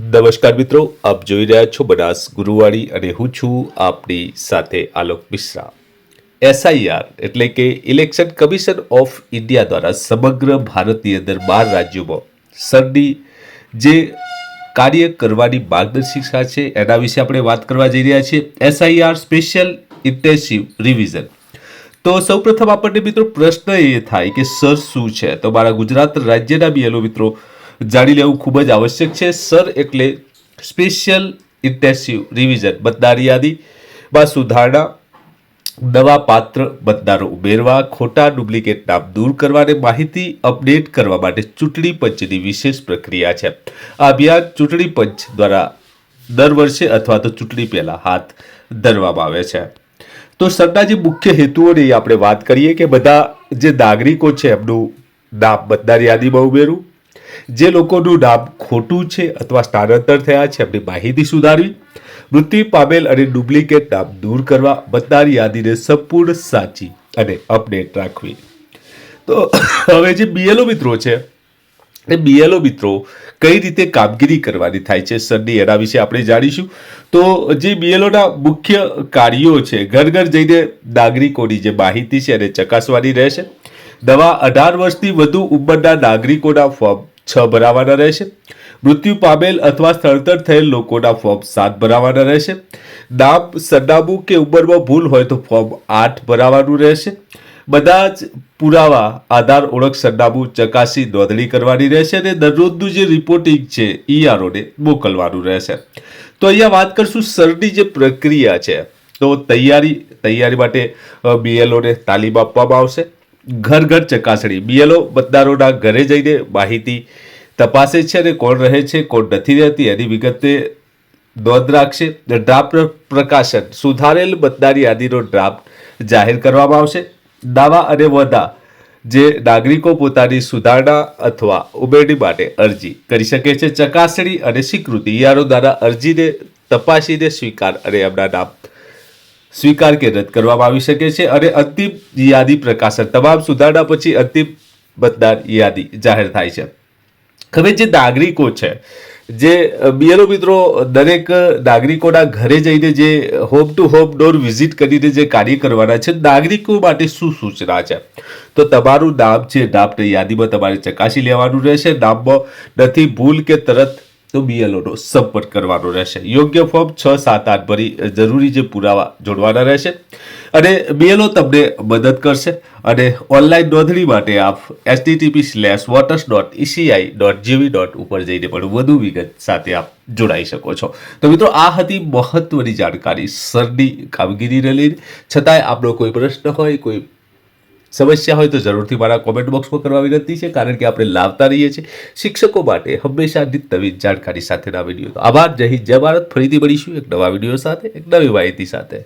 નમસ્કાર મિત્રો, આપ જોઈ રહ્યા છો બનાસ ગુરુવાણી અને હું છું આપની સાથે આલોક મિશ્રા. એસઆઈઆર એટલે કે ઇલેક્શન કમિશન ઓફ ઇન્ડિયા દ્વારા સમગ્ર ભારતની અંદર બાર રાજ્યોમાં સરની જે કાર્ય કરવાની માર્ગદર્શિકા છે એના વિશે આપણે વાત કરવા જઈ રહ્યા છીએ. એસઆઈઆર સ્પેશિયલ ઇન્ટેન્સિવ રિવિઝન તો સૌપ્રથમ આપણને મિત્રો પ્રશ્ન એ થાય કે સર શું છે? તો મારા ગુજરાત રાજ્યના બીએલઓ મિત્રો જાણી લેવું ખૂબ જ આવશ્યક છે. સર, એટલે સ્પેશિયલ ઇન્ટેન્સિવ રિવિઝન, મતદાર યાદીમાં સુધારણા નવા પાત્ર, મતદારો ઉમેરવા, ખોટા ડુપ્લિકેટ નામ દૂર કરવા અને માહિતી અપડેટ કરવા માટે ચૂંટણી પંચની વિશેષ પ્રક્રિયા છે. આ અભિયાન ચૂંટણી પંચ દ્વારા દર વર્ષે અથવા તો ચૂંટણી પહેલા હાથ ધરવામાં આવે છે. તો સરના જે મુખ્ય હેતુઓની આપણે વાત કરીએ કે બધા જે નાગરિકો છે એમનું નામ મતદાર યાદીમાં ઉમેરવું જે લોકોનું નામ ખોટું છે અથવા સ્થાનાંતર થયા છે, એમની માહિતી સુધારવી. મૃત્યુ પામેલ અને ડુપ્લિકેટ નામ દૂર કરવા મતદાર યાદીને સંપૂર્ણ સાચી અને અપડેટ રાખવી. તો હવે જે બીએલઓ મિત્રો છે, એ બીએલઓ મિત્રો કઈ રીતે કામગીરી કરવાની થાય છે સરની એના વિશે આપણે જાણીશું. તો જે બીએલઓના મુખ્ય કાર્યો છે, ઘર ઘર જઈને નાગરિકોની જે માહિતી છે એને ચકાસવાની રહેશે. નવા અઢાર વર્ષથી વધુ ઉંમરના નાગરિકોના ફોર્મ છ ભરાવાના રહેશે. મૃત્યુ પામેલ અથવા સ્થળતર થયેલ લોકોના ફોર્મ સાત ભરાવાના રહેશે. નામ સરનામું કે ઉંમરમાં ભૂલ હોય તો ફોર્મ આઠ ભરાવાનું રહેશે. બધા જ પુરાવા આધાર ઓળખ સરનામું ચકાસી નોંધણી કરવાની રહેશે અને દરરોજનું જે રિપોર્ટિંગ છે ઈઆરઓને મોકલવાનું રહેશે. તો અહીંયા વાત કરશું સરની જે પ્રક્રિયા છે. તો તૈયારી તૈયારી માટે બીએલઓને તાલીમ આપવામાં આવશે. ઘર ઘર ચકાસણી. બીએલઓ મતદારોના ઘરે જઈને માહિતી તપાસે છે અને કોણ રહે છે, કોણ નથી રહેતી, એની વિગતે નોંધ રાખશે. ડ્રાફ્ટ પ્રકાશન. સુધારેલ મતદાર યાદીનો ડ્રાફ્ટ જાહેર કરવામાં આવશે. દાવા અને વદા. જે નાગરિકો પોતાની સુધારણા અથવા ઉમેરણી માટે અરજી કરી શકે છે. ચકાસણી અને સ્વીકૃતિ. યારો દ્વારા અરજીને તપાસીને સ્વીકાર અને એમના નામ સ્વીકાર કે રદ કરવામાં આવી શકે છે અને અંતિમ યાદી પ્રકાશન તમામ સુધારણા પછી અંતિમ મતદાર યાદી જાહેર થાય છે. હવે જે નાગરિકો છે, જે બીએલઓ મિત્રો, દરેક નાગરિકોના ઘરે જઈને જે home to home door visit કરીને જે કાર્ય કરવાના છે, નાગરિકો માટે શું સૂચના છે? તો તમારું નામ છે, નામની યાદીમાં તમારે ચકાસી લેવાનું રહેશે. નામમાં નથી ભૂલ કે તરત તો બીએલઓનો સંપર્ક કરવાનો રહેશે. યોગ્ય ફોર્મ છ, સાત, આઠ ભરી જરૂરી જે પુરાવા જોડવાના રહેશે. અને બીએલઓ તમને મદદ કરશે. અને ઓનલાઈન નોંધણી માટે આપ HTTP slash voters dot ECI dot GV dot ઉપર જઈને પણ વધુ વિગત સાથે આપ જોડાઈ શકો છો. તો મિત્રો, આ હતી મહત્વની જાણકારી સરની કામગીરીને લઈને. છતાંય આપનો કોઈ પ્રશ્ન હોય, કોઈ સમસ્યા હોય તો જરૂરથી મારા કોમેન્ટ બોક્સમાં કરવા વિનંતી છે, કારણ કે આપણે લાવતા રહીએ છીએ શિક્ષકો માટે હંમેશા નિત જાણકારી સાથેના વીડિયો. આભાર, જય હિન્દ, જય ભારત. ફરીથી મળીશું એક નવા વીડિયો સાથે, એક નવી માહિતી સાથે.